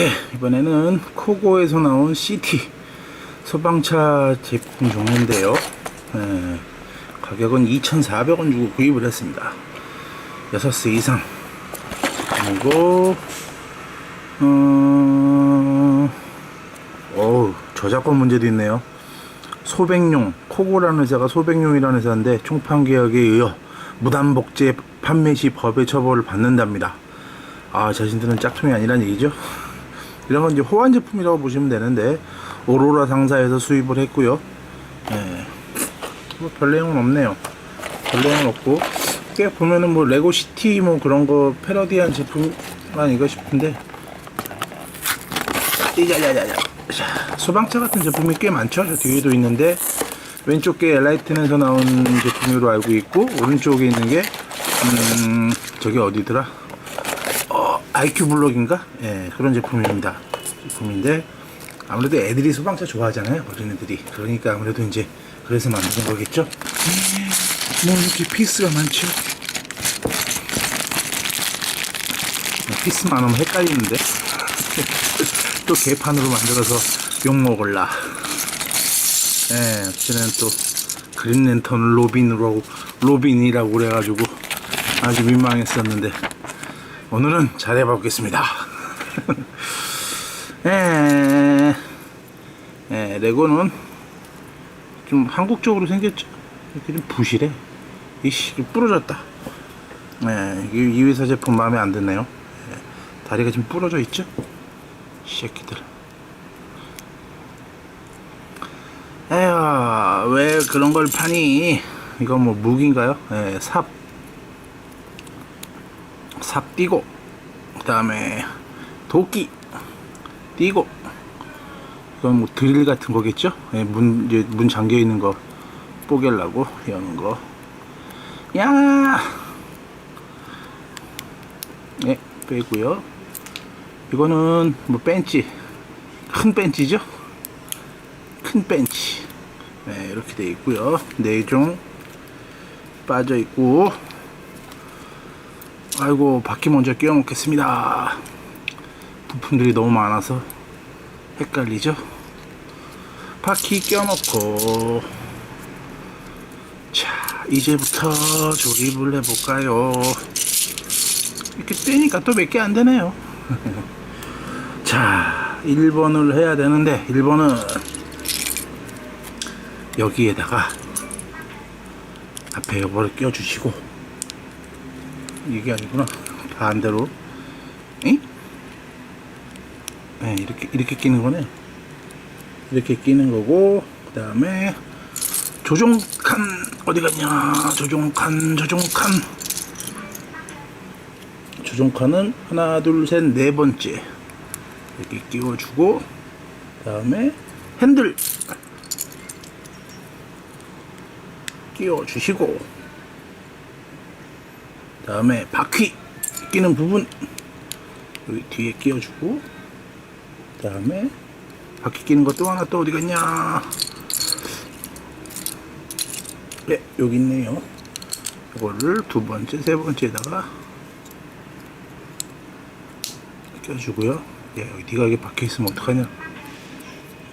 예, 이번에는 코고에서 나온 CT 소방차 제품 종류인데요. 예, 가격은 2,400원 주고 구입을 했습니다. 6세 이상. 그리고, 어, 어우, 저작권 문제도 있네요. 소백용, 코고라는 회사가 소백용이라는 회사인데 총판계약에 의해 무단복제 판매 시 법의 처벌을 받는답니다. 아, 자신들은 짝퉁이 아니란 얘기죠? 이런 건 이제 호환 제품이라고 보시면 되는데 오로라 상사에서 수입을 했고요. 예. 뭐별 내용은 없네요. 별 내용은 없고 꽤 보면은 뭐 레고 시티 뭐 그런 거 패러디한 제품 아닌가 싶은데 이자자자자 소방차 같은 제품이 꽤 많죠. 저 뒤에도 있는데 왼쪽 게 엘라이튼에서 나온 제품으로 알고 있고 오른쪽에 있는 게 음, 저기 어디더라? 어, IQ 블록인가? 예, 그런 제품입니다. 제품인데 아무래도 애들이 소방차 좋아하잖아요. 어린애들이. 그러니까 아무래도 이제 그래서 만든 거겠죠? 뭐 이렇게 피스가 많죠? 피스만 하면 헷갈리는데 또 개판으로 만들어서 욕 먹을라. 예, 저는 또 그린 랜턴 로빈으로 로빈이라고 그래가지고 아주 민망했었는데 오늘은 잘해보겠습니다. 예, 예, 레고는 좀 한국적으로 생겼죠. 이렇게 좀 부실해. 이씨, 좀 부러졌다. 예, 이, 이 회사 제품 마음에 안 드네요. 예, 다리가 좀 부러져 있죠? 이 새끼들. 에휴, 왜 그런 걸 파니? 이거 뭐 무기인가요? 예, 삽. 삽 띄고, 그 다음에 도끼 띄고, 이건 뭐 드릴 같은 거겠죠? 예, 문, 이제 문 잠겨 있는 거 뽀개려고 여는 거. 야! 예, 빼고요. 이거는 뭐 벤치. 큰 벤치죠? 큰 벤치. 네, 이렇게 돼 있고요. 네종 빠져 있고. 아이고, 바퀴 먼저 끼워 놓겠습니다. 부품들이 너무 많아서 헷갈리죠? 바퀴 끼워 놓고. 자, 이제부터 조립을 해볼까요? 이렇게 떼니까 또 몇 개 안 되네요. 자, 1번을 해야 되는데, 1번은 여기에다가 앞에 요거를 껴주시고, 이게 아니구나. 반대로. 응? 네, 이렇게, 이렇게 끼는 거네. 이렇게 끼는 거고, 그 다음에, 조종칸, 어디 갔냐? 조종칸, 조종칸. 조종칸은 하나, 둘, 셋, 네 번째. 이렇게 끼워주고, 그 다음에 핸들 끼워주시고, 그 다음에 바퀴 끼는 부분 여기 뒤에 끼워주고, 그 다음에 바퀴 끼는 것도 하나 또 어디 갔냐? 네, 여기 있네요. 이거를 두 번째, 세 번째에다가 껴주고요. 예, 여기 네가 이게 박혀 있으면 어떡하냐?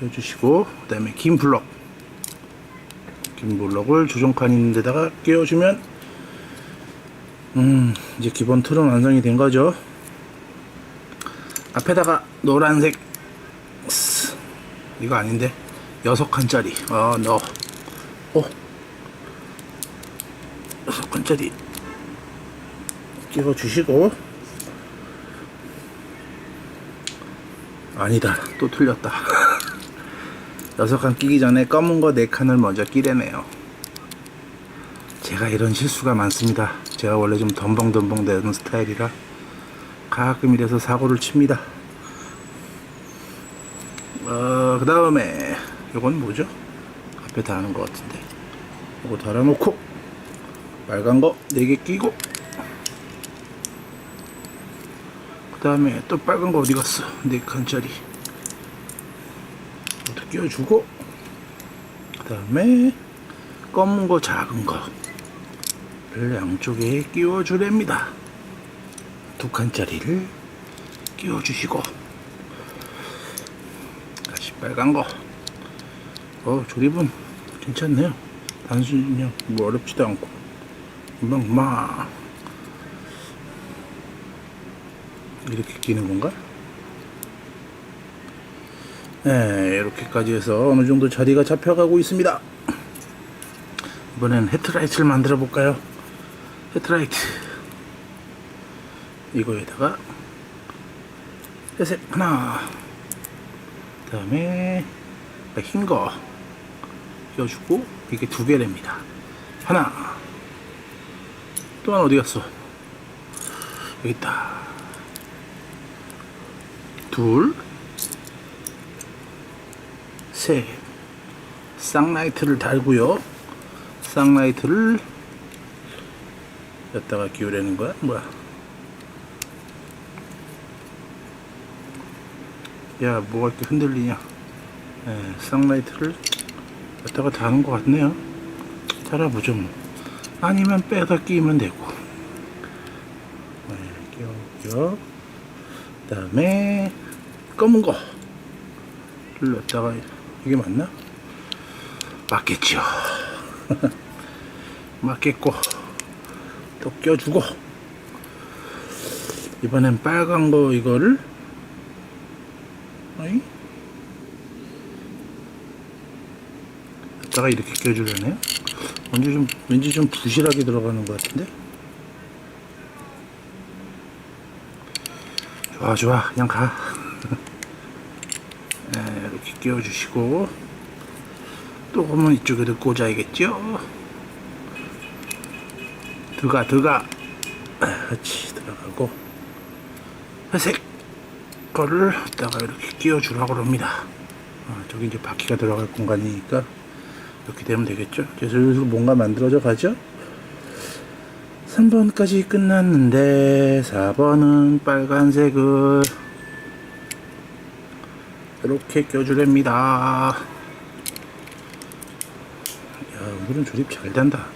껴주시고, 그 다음에 긴 블럭. 긴 블럭을 조종칸 있는 데다가 끼워주면, 음, 이제 기본 틀은 완성이 된 거죠. 앞에다가 노란색, 스, 이거 아닌데, 여섯 칸짜리, 어, 넣어. 오, 여섯 칸짜리 끼워주시고, 아니다. 또 틀렸다. 여섯 칸 끼기 전에 검은 거 네 칸을 먼저 끼래네요. 제가 이런 실수가 많습니다. 제가 원래 좀 덤벙덤벙 되는 스타일이라 가끔 이래서 사고를 칩니다. 어, 그 다음에 이건 뭐죠? 앞에 다는 것 같은데. 이거 달아놓고 빨간 거네개 끼고 그 다음에 또 빨간 거 어디 갔어? 네 칸짜리. 이것도 끼워주고, 그 다음에 검은 거, 작은 거를 양쪽에 끼워주랍니다. 두 칸짜리를 끼워 주시고, 빨간 거. 어, 조립은 괜찮네요. 단순히 그냥 뭐 어렵지도 않고. 금방 막 이렇게 끼는 건가? 네, 이렇게까지 해서 어느 정도 자리가 잡혀가고 있습니다. 이번엔 헤드라이트를 만들어 볼까요? 헤드라이트. 이거에다가 회색 하나. 그 다음에 흰거 끼워주고 이게 두 개랍니다. 하나. 또 하나 어디 갔어? 여기 있다. 둘, 셋. 쌍라이트를 달고요. 쌍라이트를 여기다가 끼우려는 거야? 뭐야? 야, 뭐가 이렇게 흔들리냐? 예, 쌍라이트를 여기다가 다는 것 같네요. 달아보죠, 뭐. 아니면 빼다 끼면 되고. 네. 그 다음에, 검은 거. 를 넣다가, 이게 맞나? 맞겠죠. 맞겠고, 또 껴주고, 이번엔 빨간 거 이거를, 어이? 여기다가 이렇게 껴주려네요. 왠지 좀, 왠지 좀 부실하게 들어가는 것 같은데? 좋아, 좋아. 그냥 가. 네, 이렇게 끼워주시고, 또 그러면 이쪽에도 꽂아야겠죠? 들어가, 들어가. 그렇지, 들어가고. 회색 거를 갖다가 이렇게 끼워주라고 합니다. 어, 저기 이제 바퀴가 들어갈 공간이니까 이렇게 되면 되겠죠? 슬슬 뭔가 만들어져 가죠? 3번까지 끝났는데 4번은 빨간색을 이렇게 껴주랍니다. 야, 오늘은 조립 잘 된다.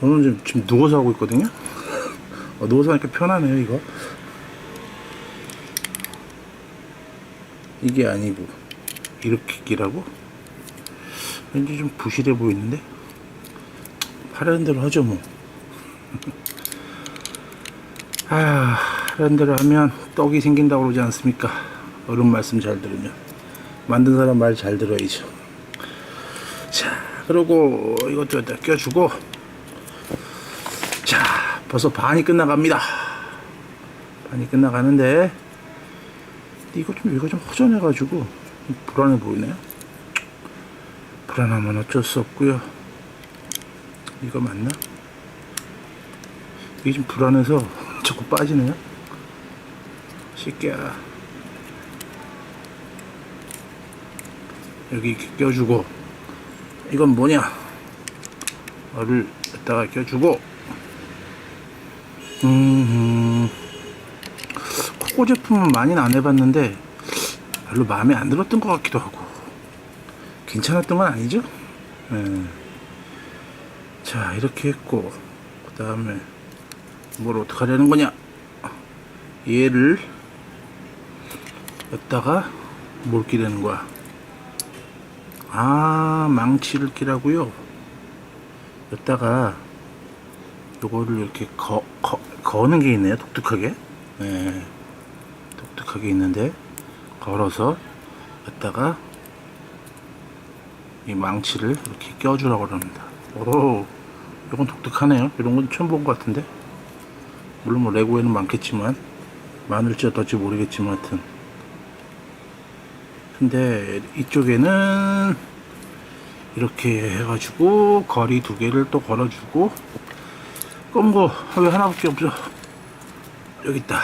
오늘은 지금, 지금 누워서 하고 있거든요? 어, 누워서 하니까 편하네요, 이거. 이게 아니고, 이렇게 끼라고? 왠지 좀 부실해 보이는데? 하라는 대로 하죠, 뭐. 아, 하라는 대로 하면 떡이 생긴다고 그러지 않습니까? 어른 말씀 잘 들으면. 만든 사람 말 잘 들어야죠. 자, 그리고 이것도 여기다 껴주고. 자, 벌써 반이 끝나갑니다. 반이 끝나가는데, 이거 좀, 이거 좀 허전해가지고, 좀 불안해 보이네요. 불안하면 어쩔 수 없고요. 이거 맞나? 이게 좀 불안해서 자꾸 빠지네요. 새끼야. 여기 이렇게 껴주고, 이건 뭐냐? 어를 여기다가 껴주고, 코코 제품은 많이는 안 해봤는데, 별로 마음에 안 들었던 것 같기도 하고, 괜찮았던 건 아니죠? 예. 자, 이렇게 했고, 그 다음에, 뭘 어떻게 하려는 거냐? 얘를, 여기다가, 뭘 끼려는 거야? 아, 망치를 끼라고요? 여기다가, 요거를 이렇게 거, 거, 거는 게 있네요, 독특하게. 네. 독특하게 있는데, 걸어서, 여기다가, 이 망치를 이렇게 껴주라고 합니다. 오, 이건 독특하네요. 이런 건 처음 본 것 같은데. 물론 뭐 레고에는 많겠지만 많을지 어떨지 모르겠지만 하여튼. 근데 이쪽에는 이렇게 해가지고 거리 두 개를 또 걸어주고 검은 거왜 하나밖에 없어? 여기 있다.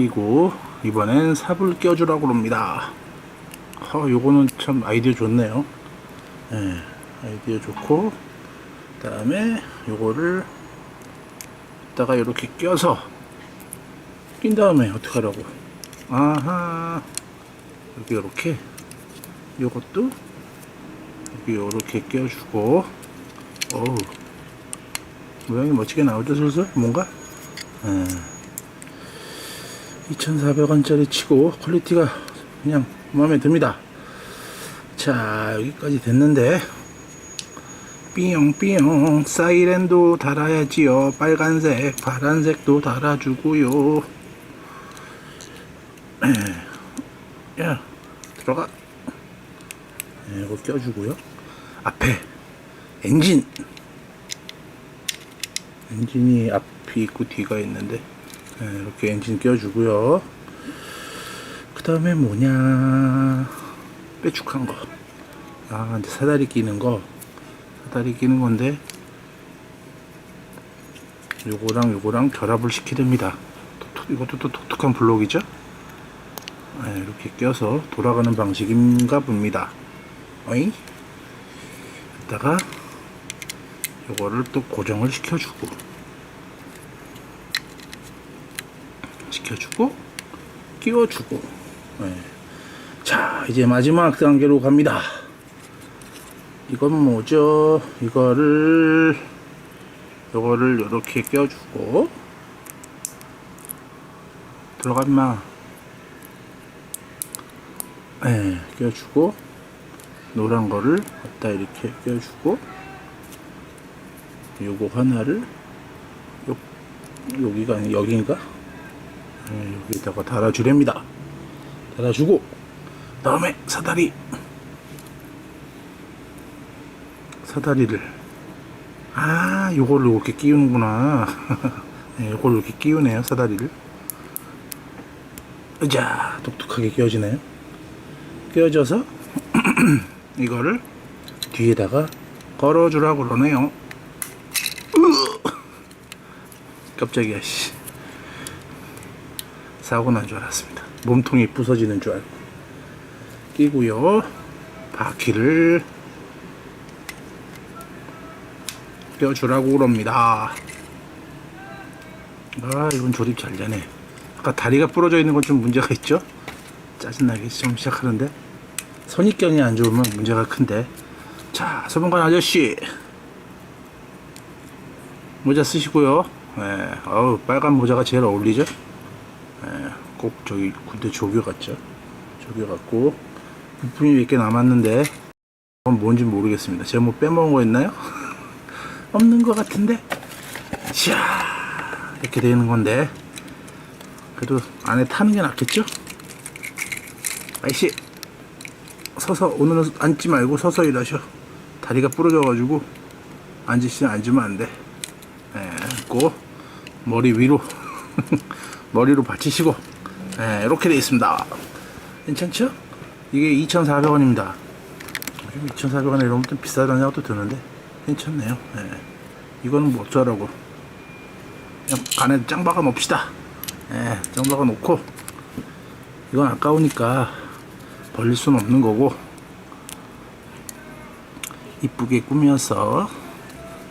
끼고 이번엔 삽을 껴주라고 합니다. 어, 요거는 참 아이디어 좋네요. 예, 아이디어 좋고, 그 다음에 요거를, 다가 이렇게 껴서, 낀 다음에 어떻게 하라고. 아하, 여기 요렇게, 요것도, 여기 요렇게 껴주고, 어우, 모양이 멋지게 나오죠, 슬슬? 뭔가? 예. 2,400원짜리 치고 퀄리티가 그냥 마음에 듭니다. 자, 여기까지 됐는데, 삐용삐용, 사이렌도 달아야지요. 빨간색, 파란색도 달아주고요. 에, 야, 들어가. 네, 이거 껴주고요. 앞에, 엔진. 엔진이 앞이 있고 뒤가 있는데, 네, 이렇게 엔진 껴주고요. 그 다음에 뭐냐 빼축한 거. 아 이제 사다리 끼는 거. 사다리 끼는 건데 요거랑 요거랑 결합을 시키됩니다. 이것도 또 독특한 블록이죠? 네, 이렇게 껴서 돌아가는 방식인가 봅니다. 어이? 이따가 요거를 또 고정을 시켜주고 시켜주고 끼워주고. 네. 자 이제 마지막 단계로 갑니다. 이건 뭐죠? 이거를 요거를 이렇게 껴주고. 들어가 임마 네, 껴주고. 노란 거를 갖다 이렇게 껴주고. 요거 하나를 요, 여기가 여기인가 네, 여기다가 달아주렵니다. 달아주고 다음에 사다리. 사다리를. 아 요걸로 이렇게 끼우는구나. 네, 요걸로 이렇게 끼우네요 사다리를. 자 독특하게 끼워지네요. 끼워져서 이거를 뒤에다가 걸어주라고 그러네요. 으! 깜짝이야 씨 사고 난 줄 알았습니다. 몸통이 부서지는 줄 알고. 끼고요. 바퀴를 껴주라고 그럽니다. 아, 이건 조립 잘 되네. 아까 다리가 부러져 있는 건 좀 문제가 있죠? 짜증나게 좀 시작하는데. 선입견이 안 좋으면 문제가 큰데. 자, 소방관 아저씨. 모자 쓰시고요. 예, 어우, 빨간 모자가 제일 어울리죠? 예, 꼭 저기 군대 조교 같죠? 조교 같고 부품이 몇 개 남았는데 그건 뭔지 모르겠습니다. 제가 뭐 빼먹은 거 있나요? 없는 것 같은데. 자 이렇게 되는 건데 그래도 안에 타는 게 낫겠죠? 아이씨 서서 오늘은 앉지 말고 서서 일하셔. 다리가 부러져가지고 앉으시면 앉으면 안 돼. 예, 고 머리 위로 머리로 받치시고 예, 이렇게 되어 있습니다. 괜찮죠? 이게 2,400원입니다. 2,400원에 이러면 좀 비싸다는 생각도 드는데 괜찮네요. 예. 이거는 뭐 어쩌라고 그냥 간에 짱 박아 놓읍시다. 예, 짱 박아 놓고 이건 아까우니까 벌릴 수는 없는 거고 이쁘게 꾸며서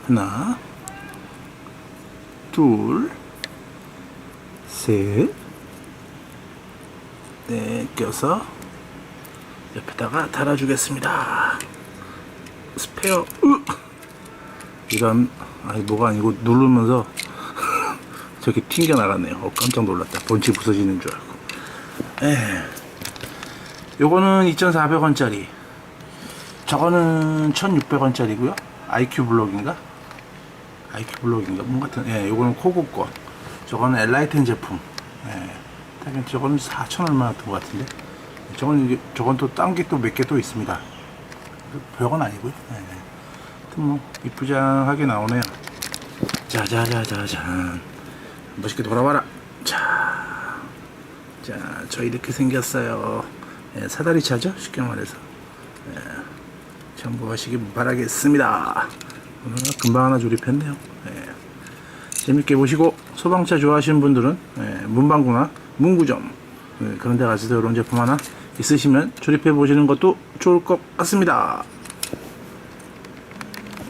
하나 둘 셋, 네, 껴서 옆에다가 달아주겠습니다. 스페어, 으! 이런, 아니, 뭐가 아니고 누르면서 저렇게 튕겨 나갔네요. 어, 깜짝 놀랐다. 본체 부서지는 줄 알고. 에 요거는 2,400원짜리. 저거는 1,600원짜리고요. IQ 블록인가? IQ 블록인가? 뭔 같은, 예, 요거는 코고 거. 저거는 엘라이텐 제품. 예. 하긴 저거는 4천 얼마 든 것 같은데. 저건 저건 또 딴 게 또 몇 개 또 있습니다. 별건 아니고요. 예. 하여튼 뭐 이쁘장하게 나오네요. 짜자자자잔. 멋있게 돌아와라. 자, 자, 저 이렇게 생겼어요. 예, 사다리 차죠? 쉽게 말해서. 예, 참고하시기 바라겠습니다. 금방 하나 조립했네요. 예. 재밌게 보시고 소방차 좋아하시는 분들은 예, 문방구나 문구점 예, 그런 데 가셔서 이런 제품 하나 있으시면 조립해 보시는 것도 좋을 것 같습니다.